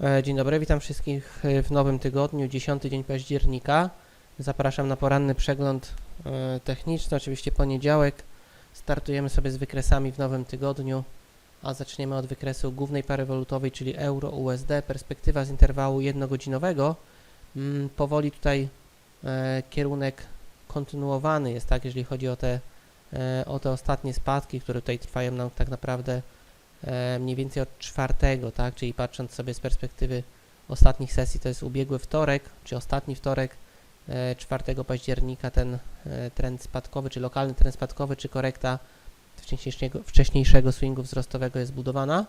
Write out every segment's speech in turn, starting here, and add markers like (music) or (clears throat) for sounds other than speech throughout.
E, Dzień dobry, witam wszystkich e, w nowym tygodniu, 10 dzień października. Zapraszam na poranny przegląd e, techniczny, oczywiście poniedziałek. Startujemy sobie z wykresami w nowym tygodniu, a zaczniemy od wykresu głównej pary walutowej, czyli euro-USD. Perspektywa z interwału jednogodzinowego. Mm, Powoli tutaj kierunek kontynuowany jest, tak, jeżeli chodzi o te, o te ostatnie spadki, które tutaj trwają nam tak naprawdę mniej więcej od czwartego, tak, czyli patrząc sobie z perspektywy ostatnich sesji, to jest ubiegły wtorek, czy ostatni wtorek, e, 4 października ten e, trend spadkowy, czy lokalny trend spadkowy, czy korekta wcześniejszego, wcześniejszego swingu wzrostowego jest budowana.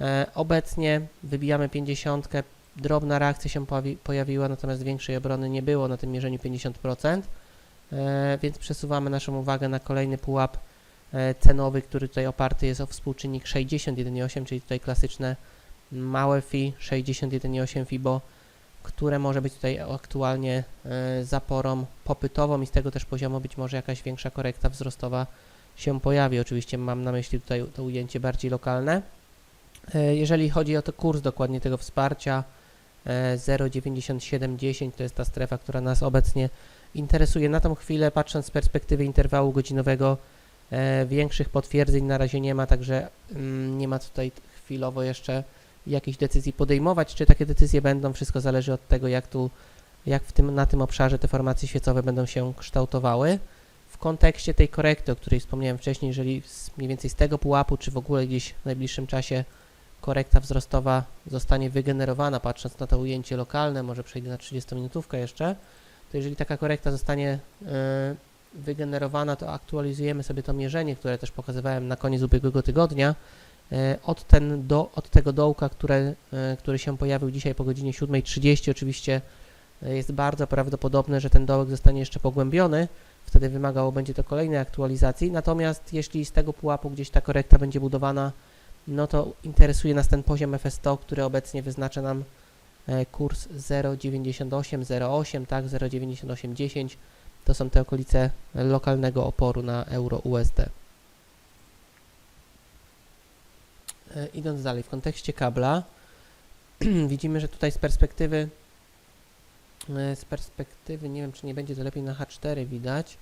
E, obecnie wybijamy 50, drobna reakcja się pojawi, pojawiła, natomiast większej obrony nie było na tym mierzeniu 50%, e, więc przesuwamy naszą uwagę na kolejny pułap e, cenowy, który tutaj oparty jest o współczynnik 61,8, czyli tutaj klasyczne małe FI 61,8 FIBO, które może być tutaj aktualnie e, zaporą popytową i z tego też poziomu być może jakaś większa korekta wzrostowa się pojawi. Oczywiście mam na myśli tutaj to ujęcie bardziej lokalne. E, Jeżeli chodzi o to kurs dokładnie tego wsparcia, e, 0,9710 to jest ta strefa, która nas obecnie interesuje. Na tą chwilę, patrząc z perspektywy interwału godzinowego, E, większych potwierdzeń na razie nie ma, także mm, nie ma tutaj chwilowo jeszcze jakichś decyzji podejmować. Czy takie decyzje będą, wszystko zależy od tego, jak tu, jak w tym, na tym obszarze te formacje świecowe będą się kształtowały. W kontekście tej korekty, o której wspomniałem wcześniej, jeżeli mniej więcej z tego pułapu, czy w ogóle gdzieś w najbliższym czasie korekta wzrostowa zostanie wygenerowana, patrząc na to ujęcie lokalne, może przejdę na 30-minutówkę jeszcze, to jeżeli taka korekta zostanie e, wygenerowana, to aktualizujemy sobie to mierzenie, które też pokazywałem na koniec ubiegłego tygodnia. E, Od, ten do, od tego dołka, które, e, który się pojawił dzisiaj po godzinie 7.30, oczywiście e, jest bardzo prawdopodobne, że ten dołek zostanie jeszcze pogłębiony. Wtedy wymagało będzie to kolejnej aktualizacji. Natomiast jeśli z tego pułapu gdzieś ta korekta będzie budowana, no to interesuje nas ten poziom FS100, który obecnie wyznacza nam kurs 0,9808, tak, 0,9810 to są te okolice lokalnego oporu na euro USD. E, Idąc dalej, w kontekście kabla (clears throat) widzimy, że tutaj z perspektywy e, z perspektywy, nie wiem czy nie będzie to lepiej na H4 widać,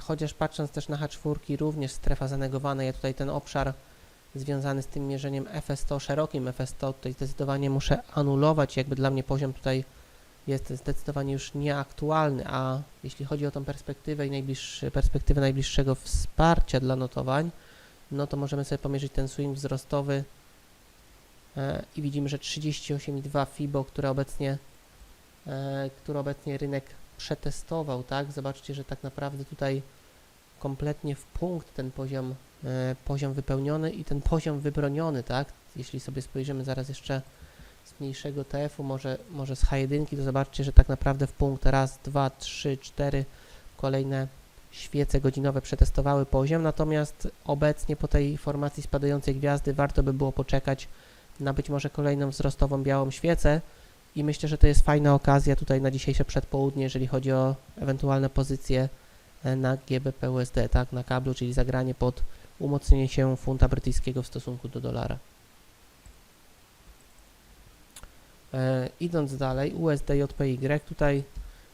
chociaż patrząc też na H4 również strefa zanegowana, ja tutaj ten obszar związany z tym mierzeniem FS100, szerokim FS100, tutaj zdecydowanie muszę anulować, jakby dla mnie poziom tutaj jest zdecydowanie już nieaktualny, a jeśli chodzi o tą perspektywę i najbliższy, perspektywę najbliższego wsparcia dla notowań, no to możemy sobie pomierzyć ten swing wzrostowy e, i widzimy, że 38,2 FIBO, które obecnie, e, które obecnie rynek przetestował, tak? Zobaczcie, że tak naprawdę tutaj kompletnie w punkt ten poziom, e, poziom wypełniony i ten poziom wybroniony, tak? Jeśli sobie spojrzymy zaraz jeszcze z mniejszego TF-u, może, może z H1, to zobaczcie, że tak naprawdę w punkt raz, dwa, trzy, cztery kolejne świece godzinowe przetestowały poziom, natomiast obecnie po tej formacji spadającej gwiazdy warto by było poczekać na być może kolejną wzrostową białą świecę. I myślę, że to jest fajna okazja tutaj na dzisiejsze przedpołudnie, jeżeli chodzi o ewentualne pozycje e, na GBP USD, tak, na kablu, czyli zagranie pod umocnienie się funta brytyjskiego w stosunku do dolara. E, idąc dalej, USD JPY, tutaj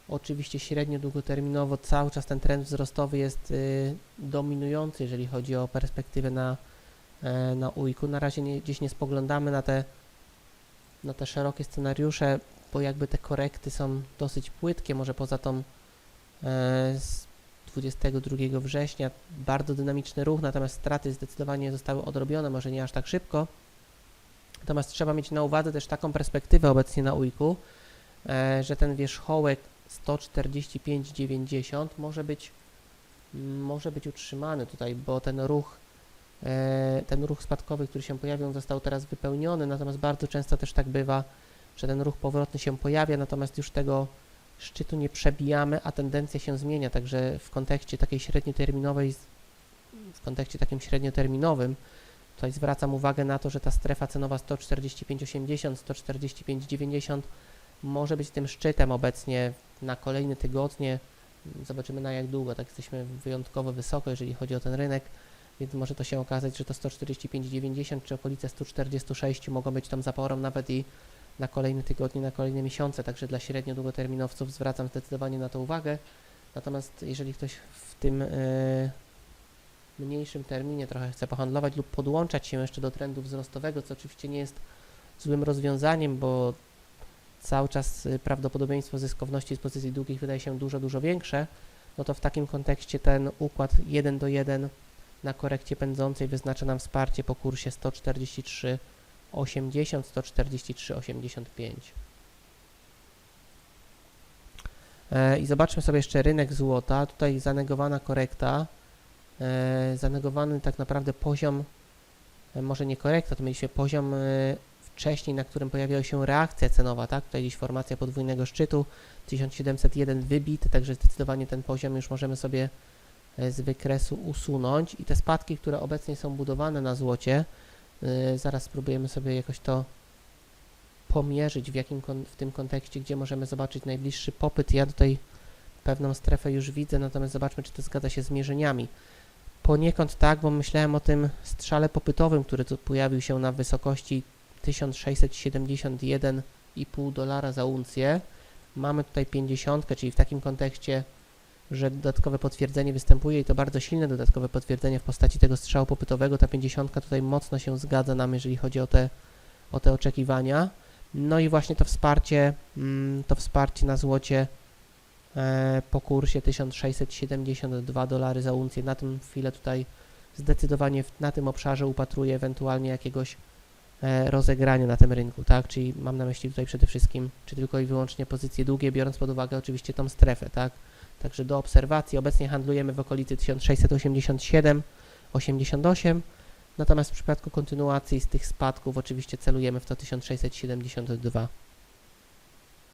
oczywiście średnio długoterminowo cały czas ten trend wzrostowy jest y, dominujący, jeżeli chodzi o perspektywę na, e, na UIK-u. Na razie nie, gdzieś nie spoglądamy na te, na te szerokie scenariusze, bo jakby te korekty są dosyć płytkie, może poza tą e, z 22 września bardzo dynamiczny ruch, natomiast straty zdecydowanie zostały odrobione, może nie aż tak szybko. Natomiast trzeba mieć na uwadze też taką perspektywę obecnie na UIK-u, e, że ten wierzchołek 145,90 może być, mm, może być utrzymany tutaj, bo ten ruch, e, ten ruch spadkowy, który się pojawił, został teraz wypełniony, natomiast bardzo często też tak bywa, że ten ruch powrotny się pojawia, natomiast już tego szczytu nie przebijamy, a tendencja się zmienia, także w kontekście takiej średnioterminowej, w kontekście takim średnioterminowym, Tutaj zwracam uwagę na to, że ta strefa cenowa 145,80, 145,90 może być tym szczytem obecnie na kolejne tygodnie. Zobaczymy na jak długo. Tak jesteśmy wyjątkowo wysoko, jeżeli chodzi o ten rynek, więc może to się okazać, że to 145,90 czy okolice 146 mogą być tą zaporą nawet i na kolejne tygodnie, na kolejne miesiące, także dla średnio długoterminowców zwracam zdecydowanie na to uwagę. Natomiast jeżeli ktoś w tym e, mniejszym terminie trochę chce pohandlować lub podłączać się jeszcze do trendu wzrostowego, co oczywiście nie jest złym rozwiązaniem, bo cały czas y, prawdopodobieństwo zyskowności z pozycji długich wydaje się dużo, dużo większe, no to w takim kontekście ten układ 1 do 1 na korekcie pędzącej wyznacza nam wsparcie po kursie 143,80, 143,85. E, I zobaczmy sobie jeszcze rynek złota. Tutaj zanegowana korekta, zanegowany tak naprawdę poziom, e, może nie korekta, to mieliśmy poziom e, wcześniej, na którym pojawiała się reakcja cenowa, tak? Tutaj gdzieś formacja podwójnego szczytu, 1701 wybity, także zdecydowanie ten poziom już możemy sobie e, z wykresu usunąć i te spadki, które obecnie są budowane na złocie, e, zaraz spróbujemy sobie jakoś to pomierzyć w, jakim w tym kontekście, gdzie możemy zobaczyć najbliższy popyt. Ja tutaj pewną strefę już widzę, natomiast zobaczmy, czy to zgadza się z mierzeniami. Poniekąd tak, bo myślałem o tym strzale popytowym, który tu pojawił się na wysokości 1671,5 dolara za uncję. Mamy tutaj 50, czyli w takim kontekście, że dodatkowe potwierdzenie występuje i to bardzo silne dodatkowe potwierdzenie w postaci tego strzału popytowego. Ta 50 tutaj mocno się zgadza nam, jeżeli chodzi o te, o te oczekiwania. No i właśnie to wsparcie, mm, to wsparcie na złocie po kursie 1672 dolary za uncję. Na tym chwilę tutaj zdecydowanie na tym obszarze upatruję ewentualnie jakiegoś e, rozegrania na tym rynku, tak? Czyli mam na myśli tutaj przede wszystkim, czy tylko i wyłącznie pozycje długie, biorąc pod uwagę oczywiście tą strefę, tak? Także do obserwacji obecnie handlujemy w okolicy 1687, 88, natomiast w przypadku kontynuacji z tych spadków oczywiście celujemy w to 1672.